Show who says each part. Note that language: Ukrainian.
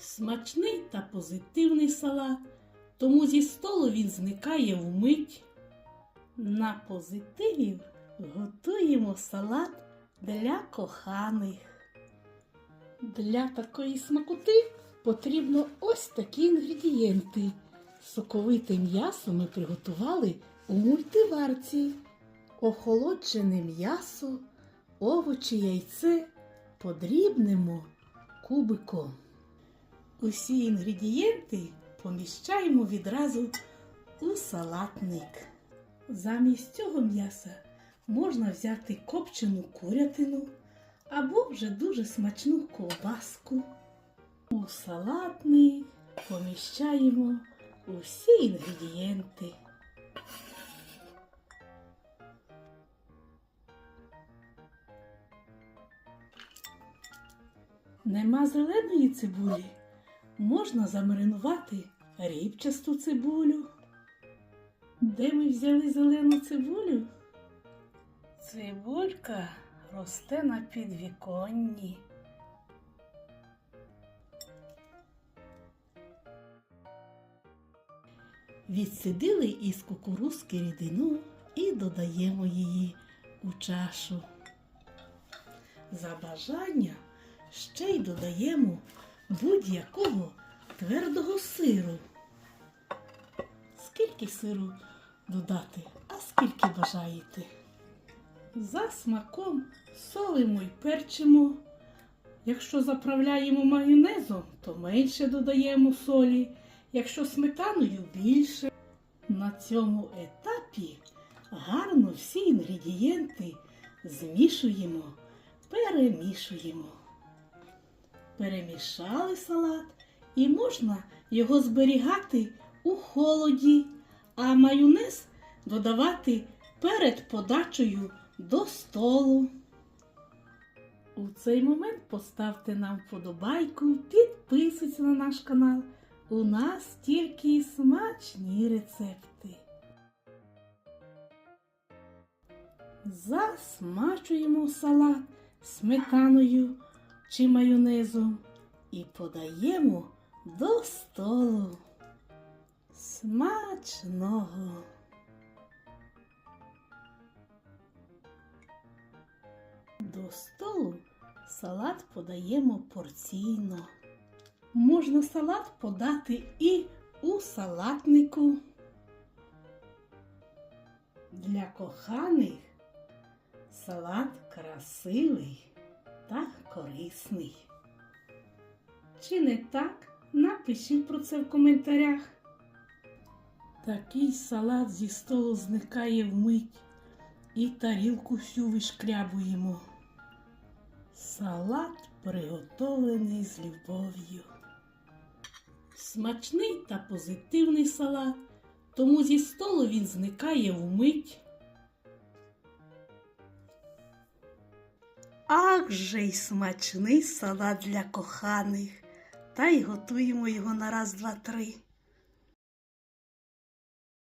Speaker 1: Смачний та позитивний салат, тому зі столу він зникає вмить. На позитивів готуємо салат для коханих. Для такої смакоти потрібно ось такі інгредієнти. Соковите м'ясо ми приготували у мультиварці. Охолоджене м'ясо, овочі, яйце подрібнемо кубиком. Усі інгредієнти поміщаємо відразу у салатник. Замість цього м'яса можна взяти копчену курятину або вже дуже смачну ковбаску. У салатник поміщаємо усі інгредієнти. Нема зеленої цибулі. Можна замаринувати рібчасту цибулю. Де ми взяли зелену цибулю? Цибулька росте на підвіконні. Відсидили із кукурузки рідину і додаємо її у чашу. За бажання ще й додаємо будь-якого твердого сиру. Скільки сиру додати, а скільки бажаєте. За смаком солимо й перчимо. Якщо заправляємо майонезом, то менше додаємо солі, якщо сметаною більше. На цьому етапі гарно всі інгредієнти змішуємо, перемішуємо. Перемішали салат і можна його зберігати у холоді, а майонез додавати перед подачею до столу. У цей момент поставте нам вподобайку, підписуйтесь на наш канал. У нас тільки смачні рецепти. Засмачуємо салат сметаною чи майонезом і подаємо до столу. Смачного! До столу салат подаємо порційно. Можна салат подати і у салатнику. Для коханих салат красивий та корисний. Чи не так? Напишіть про це в коментарях. Такий салат зі столу зникає вмить і тарілку всю вишкрябуємо. Салат приготовлений з любов'ю. Смачний та позитивний салат, тому зі столу він зникає вмить. Ах же й смачний салат для коханих. Та й готуємо його на раз, два, три.